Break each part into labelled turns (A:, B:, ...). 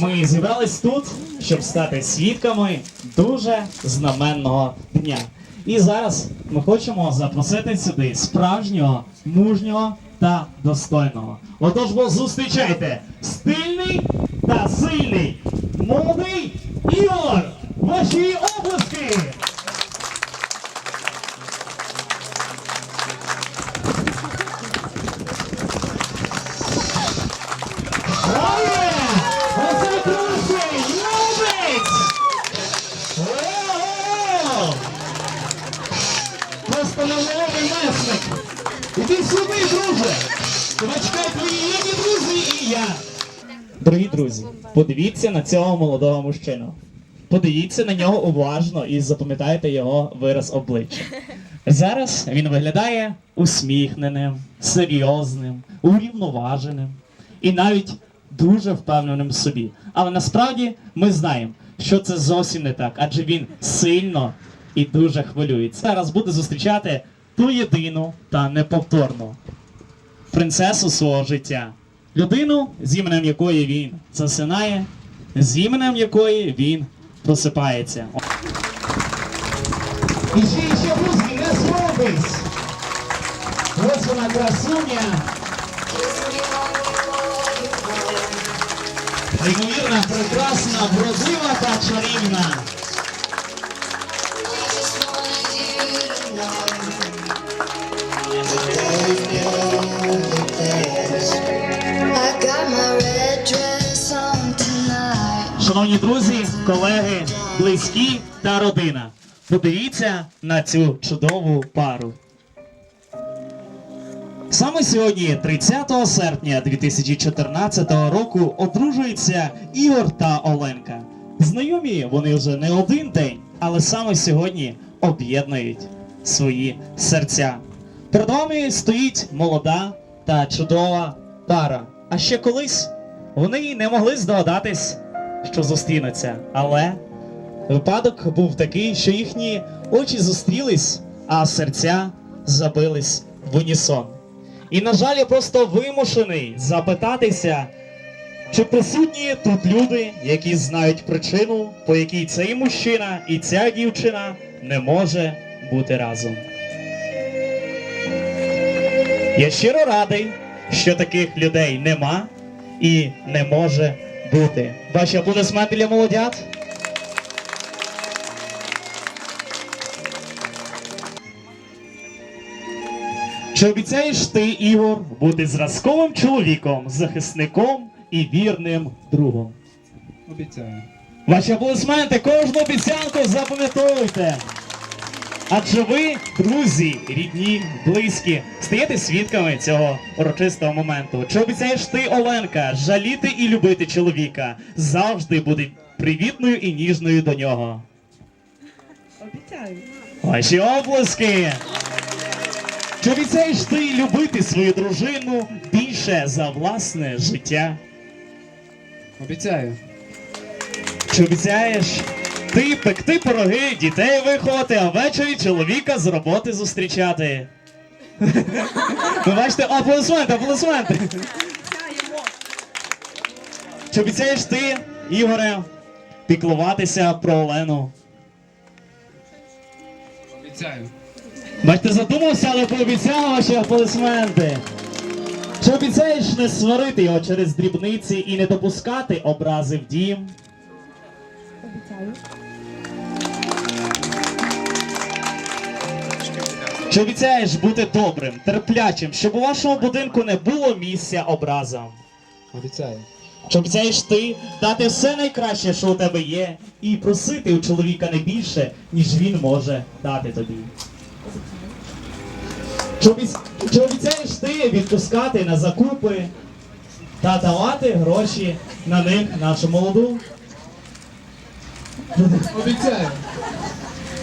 A: ми зібрались тут, щоб стати свідками дуже знаменного дня. І зараз ми хочемо запросити сюди справжнього, мужнього та достойного. Отож, бо зустрічайте стильний та сильний молодий Ігор! Ваші обласки! Дорогі друзі, подивіться на цього молодого мужчину. Подивіться на нього уважно і запам'ятайте його вираз обличчя. Зараз він виглядає усміхненим, серйозним, урівноваженим і навіть дуже впевненим в собі. Але насправді ми знаємо, що це зовсім не так, адже він сильно і дуже хвилюється. Зараз буде зустрічати ту єдину та неповторну принцесу свого життя. Людину, з іменем якої він засинає, з іменем якої він просипається. І ще і ще музики, не спробуйтесь! Ось вона красуня. Неймовірна, прекрасна, вродлива та чарівна. Шановні друзі, колеги, близькі та родина. Подивіться на цю чудову пару. Саме сьогодні, 30 серпня 2014 року, одружуються Ігор та Оленка. Знайомі вони вже не один день, але саме сьогодні об'єднують свої серця. Перед вами стоїть молода та чудова пара. А ще колись вони не могли здогадатись, що зустрінуться. Але випадок був такий, що їхні очі зустрілись, а серця забились в унісон. І, на жаль, я просто вимушений запитатися, чи присутні тут люди, які знають причину, по якій цей мужчина і ця дівчина не може бути разом. Я щиро радий, що таких людей нема і не може бути. Ваші аплодисменти для молодят. Чи обіцяєш ти, Ігор, бути зразковим чоловіком, захисником і вірним другом?
B: Обіцяю.
A: Ваші аплодисменти, кожну обіцянку запам'ятовуйте. Адже ви, друзі, рідні, близькі, стаєте свідками цього урочистого моменту. Чи обіцяєш ти, Оленка, жаліти і любити чоловіка, завжди бути привітною і ніжною до нього?
C: Обіцяю.
A: Ваші оплески! Чи обіцяєш ти любити свою дружину більше за власне життя?
B: Обіцяю.
A: Чи обіцяєш ти пекти пироги, дітей виховати, а ввечері чоловіка з роботи зустрічати? Ви бачите, аплодисменти, аплодисменти. Чи обіцяєш ти, Ігоре, піклуватися про Олену?
B: Обіцяю.
A: Бачите, задумався, але пообіцяв ваші аплодисменти. Чи обіцяєш не сварити його через дрібниці і не допускати образи в дім?
C: Обіцяю.
A: Чи обіцяєш бути добрим, терплячим, щоб у вашому будинку не було місця образам?
B: Обіцяю.
A: Чи обіцяєш ти дати все найкраще, що у тебе є, і просити у чоловіка не більше, ніж він може дати тобі? Чи, обіц... Чи обіцяєш ти відпускати на закупи та давати гроші на них нашу молоду?
B: Обіцяю.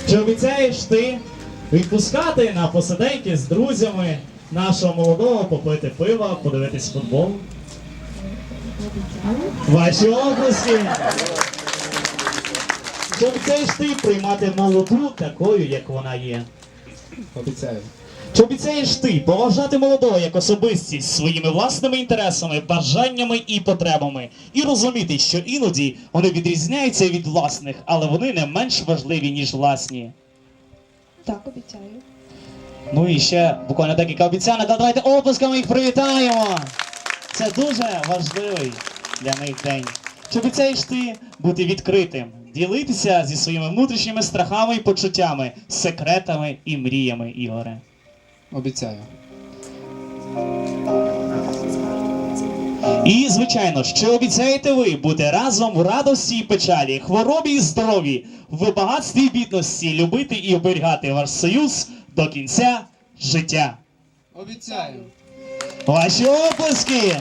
A: Чи обіцяєш ти відпускати на посиденьки з друзями нашого молодого попити пива, подивитись футбол? Ваші обласки! Чи обіцяєш ти приймати молоду такою, як вона є?
B: Обіцяю.
A: Чи обіцяєш ти поважати молодого як особистість своїми власними інтересами, бажаннями і потребами, і розуміти, що іноді вони відрізняються від власних, але вони не менш важливі, ніж власні.
C: Так, обіцяю.
A: Ну і ще буквально декілька обіцянок, але давайте опусками їх привітаємо. Це дуже важливий для них день. Чи обіцяєш ти бути відкритим, ділитися зі своїми внутрішніми страхами і почуттями, секретами і мріями, Ігоре?
B: Обіцяю.
A: І, звичайно, чи обіцяєте ви бути разом в радості і печалі, хворобі і здоров'ї, в багатстві і бідності, любити і оберігати ваш союз до кінця життя?
B: Обіцяю.
A: Ваші оплески!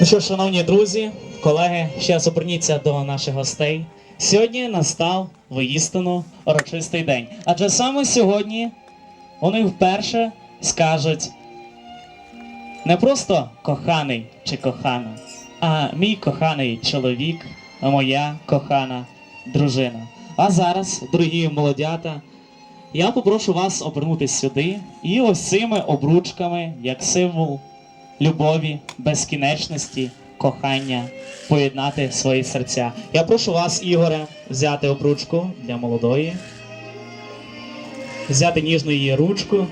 A: Ну що, шановні друзі, колеги, ще раз оберніться до наших гостей. Сьогодні настав воістину урочистий день. Адже саме сьогодні вони вперше скажуть не просто коханий чи кохана, а мій коханий чоловік, моя кохана дружина. А зараз, дорогі молодята, я попрошу вас обернутися сюди і ось цими обручками, як символ любові, безкінечності, кохання, поєднати свої серця. Я прошу вас, Ігоре, взяти обручку для молодої, взяти ніжну її ручку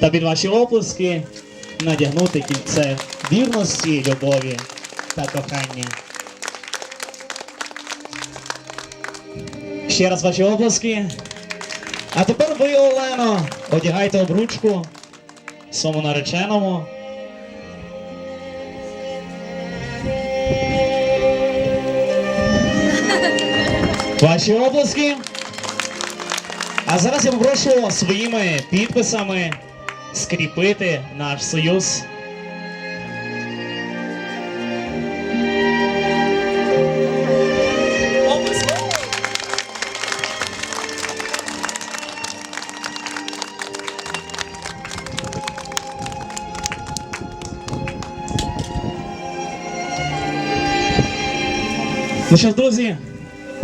A: та під ваші оплески надягнути кільце вірності, любові та кохання. Ще раз ваші оплески. А тепер ви, Олено, одягайте обручку своєму нареченому. Ваші оплески. А зараз я попрошу своїми підписами скріпити наш союз. Ну що друзі,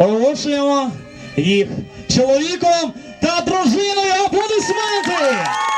A: оголошуємо їх чоловіком та дружиною аплодисменти!